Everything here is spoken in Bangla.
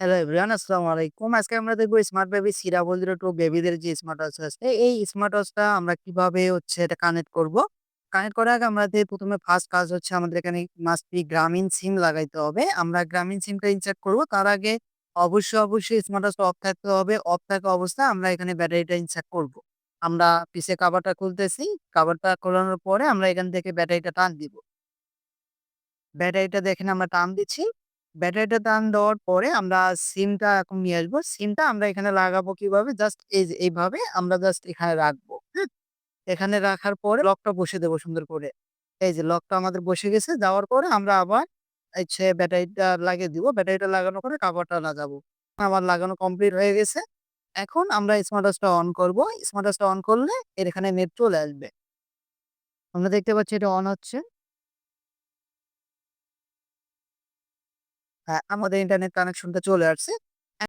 হ্যালো এভরিওয়ান আসসালামু আলাইকুম। আজকে আমরা দেখব smart baby C double zero two বেবিদের যে স্মার্ট ওয়াচ আছে, এই স্মার্ট ওয়াচটা আমরা কীভাবে হচ্ছে এটা কানেক্ট করব। কানেক্ট করার আগে আমাদের ১ম এ ফার্স্ট কাজ হচ্ছে আমাদের এখানে মাস্ট বি গ্রামীণ সিম লাগাইতে হবে। আমরা গ্রামীণ সিমটা ইনসার্ট করব। তার আগে অবশ্যই, অবশ্যই স্মার্ট ওয়াচটা অফ থাকতে হবে। অফ থাকা অবস্থায় আমরা এখানে ব্যাটারিটা ইনসার্ট করব। আমরা পিছে কভারটা খুলতেছি। কভারটা খোলানোর পরে আমরা এখান থেকে ব্যাটারিটা টান দিব। ব্যাটারিটা দেখেন আমরা টান দিচ্ছি। ব্যাটারিটা টান দেওয়ার পরে আমরা সিমটা এখন নিয়ে আসব। সিমটা আমরা এখানে লাগাবো কীভাবে? জাস্ট এই এইভাবে আমরা জাস্ট এখানে রাখব। হুম? এখানে রাখার পরে লকটা বসিয়ে দেবো সুন্দর করে। এই যে, লকটা আমাদের বসে গেছে। যাওয়ার পরে আমরা আবার হচ্ছে ব্যাটারিটা লাগিয়ে দিব। ব্যাটারিটা লাগানোর পরে কভারটা লাগাবো। আমার লাগানো কমপ্লিট হয়ে গেছে। এখন আমরা স্মার্ট ওয়াচটা অন করব। স্মার্ট ওয়াচটা অন করলে এর এখানে নেট চলে আসবে। আমরা দেখতে পাচ্ছি এটা অন হচ্ছে। আমাদের ইন্টারনেট কানেকশনটা চলে আসছে।